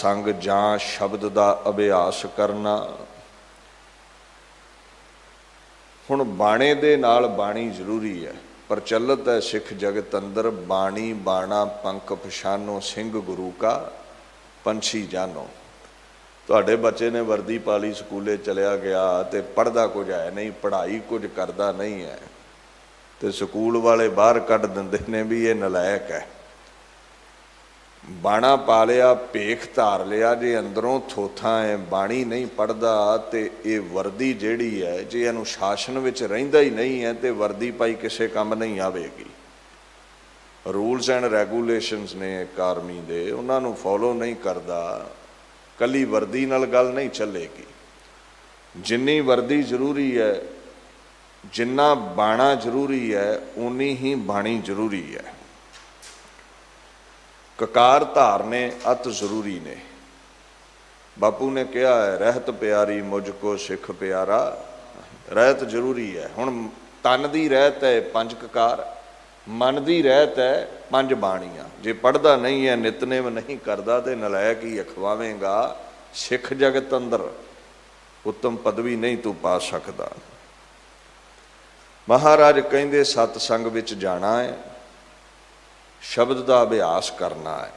ਸੰਗ ਜਾਂ ਸ਼ਬਦ ਦਾ ਅਭਿਆਸ ਕਰਨਾ। ਹੁਣ ਬਾਣੇ ਦੇ ਨਾਲ ਬਾਣੀ ਜ਼ਰੂਰੀ ਹੈ ਪ੍ਰਚਲਿਤ ਹੈ ਸਿੱਖ ਜਗਤ ਅੰਦਰ, ਬਾਣੀ, ਬਾਣਾ, ਪੰਖ ਪਛਾਨੋ ਸਿੰਘ, ਗੁਰੂ ਕਾ, ਪੰਛੀ ਜਾਨੋ। ਤੁਹਾਡੇ ਬੱਚੇ ਨੇ ਵਰਦੀ ਪਾਲੀ, ਸਕੂਲੇ ਚਲਿਆ ਗਿਆ ਤੇ ਪੜਦਾ ਕੁਝ ਹੈ ਨਹੀਂ, ਪੜ੍ਹਾਈ ਕੁਝ ਕਰਦਾ ਨਹੀਂ ਹੈ। ਤੇ ਸਕੂਲ ਵਾਲੇ ਬਾਹਰ ਕੱਢ ਦਿੰਦੇ ਨੇ ਵੀ ਇਹ ਨਲਾਇਕ ਹੈ। ਬਾਣਾ ਪਾ ਲਿਆ, ਭੇਖ ਧਾਰ ਲਿਆ ਜੇ ਅੰਦਰੋਂ ਥੋਥਾਂ ਹੈ ਬਾਣੀ ਨਹੀਂ ਪੜਦਾ ਤੇ ਇਹ ਵਰਦੀ ਜਿਹੜੀ ਹੈ ਜੇ ਇਹਨੂੰ ਸ਼ਾਸਨ ਵਿੱਚ ਰਹਿੰਦਾ ਹੀ ਨਹੀਂ ਹੈ ਤੇ ਵਰਦੀ ਪਾਈ ਕਿਸੇ ਕੰਮ ਨਹੀਂ ਆਵੇਗੀ। ਰੂਲਸ ਐਂਡ ਰੈਗੂਲੇਸ਼ਨਸ ਨੇ ਇੱਕ ਆਰਮੀ ਦੇ, ਉਹਨਾਂ ਨੂੰ ਫੋਲੋ ਨਹੀਂ ਕਰਦਾ। ਕੱਲੀ ਵਰਦੀ ਨਾਲ ਗੱਲ ਨਹੀਂ ਚੱਲੇਗੀ। ਜਿੰਨੀ ਵਰਦੀ ਜ਼ਰੂਰੀ ਹੈ ਜਿੰਨਾ ਬਾਣਾ ਜ਼ਰੂਰੀ ਹੈ ਉਨੀ ਹੀ ਬਾਣੀ ਜ਼ਰੂਰੀ ਹੈ ਕਕਾਰ ਧਾਰਨੇ ਅਤ ਜ਼ਰੂਰੀ ਨੇ। ਬਾਪੂ ਨੇ ਕਿਹਾ ਹੈ, ਰਹਿਤ ਪਿਆਰੀ ਮੁਝ ਕੋ ਸਿੱਖ ਪਿਆਰਾ। ਰਹਿਤ ਜ਼ਰੂਰੀ ਹੈ। ਹੁਣ ਤਨ ਦੀ ਰਹਿਤ ਹੈ ਪੰਜ ਕਕਾਰ, ਮਨ ਦੀ ਰਹਿਤ ਹੈ ਪੰਜ ਬਾਣੀਆਂ। ਜੇ ਪੜਦਾ ਨਹੀਂ ਹੈ, ਨਿਤਨੇਮ ਨਹੀਂ ਕਰਦਾ, ਤੇ ਨਲਾਇਕ ਹੀ ਅਖਵਾਵੇਂਗਾ ਸਿੱਖ ਜਗਤ ਅੰਦਰ। ਉੱਤਮ ਪਦਵੀ ਨਹੀਂ ਤੂੰ ਪਾ ਸਕਦਾ। ਮਹਾਰਾਜ ਕਹਿੰਦੇ ਸਤ ਸੰਗ ਵਿੱਚ ਜਾਣਾ ਹੈ। ਸ਼ਬਦ ਦਾ ਅਭਿਆਸ ਕਰਨਾ ਹੈ।